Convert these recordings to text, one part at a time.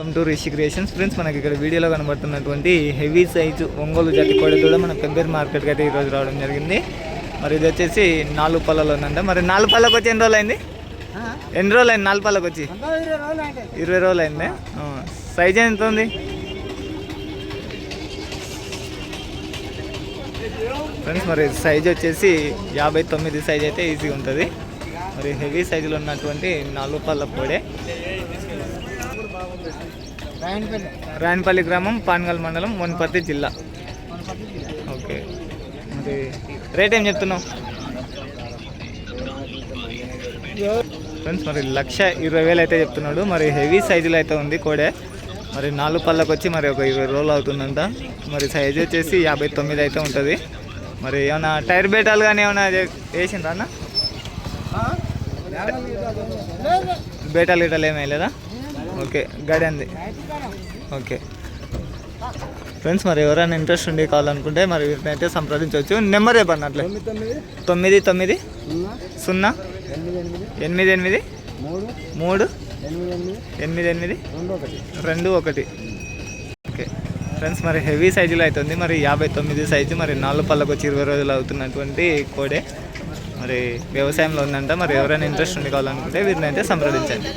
Welcome to Rishi creations. Friends మనకి ఇక్కడ వీడియోలో కనబడుతున్నటువంటి హెవీ సైజు ఒంగోలు జాతి కోడి కూడా మన పెంపేరు మార్కెట్కి అయితే ఈరోజు రావడం జరిగింది. మరి ఇది వచ్చేసి నాలుగు పళ్ళలో ఉందంట మరి నాలుగు పళ్ళకి వచ్చి ఎన్ని రోజులు అయింది ఎన్ని రోజులు అయింది నాలుగు పళ్ళకి వచ్చి? ఇరవై రోజులు అయింది. సైజ్ ఎంత ఉంది? ఫ్రెండ్స్ మరి సైజ్ వచ్చేసి యాభై తొమ్మిది సైజ్ అయితే ఈజీగా ఉంటుంది. మరి హెవీ సైజులో ఉన్నటువంటి నాలుగు పళ్ళ కోడే. రాయనపల్లి గ్రామం పాన్గల్ మండలం వనపర్తి జిల్లా. ఓకే. మరి రేట్ ఏం చెప్తున్నావు? ఫ్రెండ్స్ మరి లక్ష ఇరవై వేలు అయితే చెప్తున్నాడు. మరి హెవీ సైజులో అయితే ఉంది కోడే. మరి నాలుగు పళ్ళకి వచ్చి మరి ఒక ఇరవై రోజులు అవుతుందంట. మరి సైజ్ వచ్చేసి యాభై తొమ్మిది అయితే ఉంటుంది. మరి ఏమైనా టైర్ బేటాలు కానీ ఏమైనా వేసిండ్రా అన్న? బేటాలు గిటాలు ఏమీ లేదా ఓకే గడి అంది ఓకే. ఫ్రెండ్స్ మరి ఎవరైనా ఇంట్రెస్ట్ ఉండి కావాలనుకుంటే మరి వీటిని అయితే సంప్రదించవచ్చు. నెంబర్ చెప్పండి అట్లే. తొమ్మిది తొమ్మిది. సున్నా. ఎనిమిది ఎనిమిది. మూడు. ఎనిమిది ఎనిమిది. రెండు ఒకటి. ఓకే. ఫ్రెండ్స్ మరి హెవీ సైజులో అవుతుంది. మరి యాభై తొమ్మిది సైజు మరి నాలుగు పళ్ళకు వచ్చి ఇరవై రోజులు అవుతున్నటువంటి కోడే. మరి వ్యవసాయంలో ఉందంట. మరి ఎవరైనా ఇంట్రెస్ట్ ఉండి కావాలనుకుంటే వీరిని అయితే సంప్రదించండి.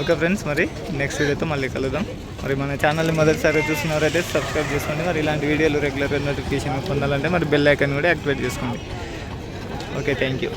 ఓకే ఫ్రెండ్స్ మరి నెక్స్ట్ వీడియోతో మళ్ళీ కలుద్దాం. మరి మన ఛానల్ని మొదటిసారి చూస్తున్నారైతే సబ్స్క్రైబ్ చేసుకోండి. మరి ఇలాంటి వీడియోలు రెగ్యులర్గా నోటిఫికేషన్ పొందాలంటే మరి బెల్ ఐకాన్ కూడా యాక్టివేట్ చేసుకోండి. Okay thank you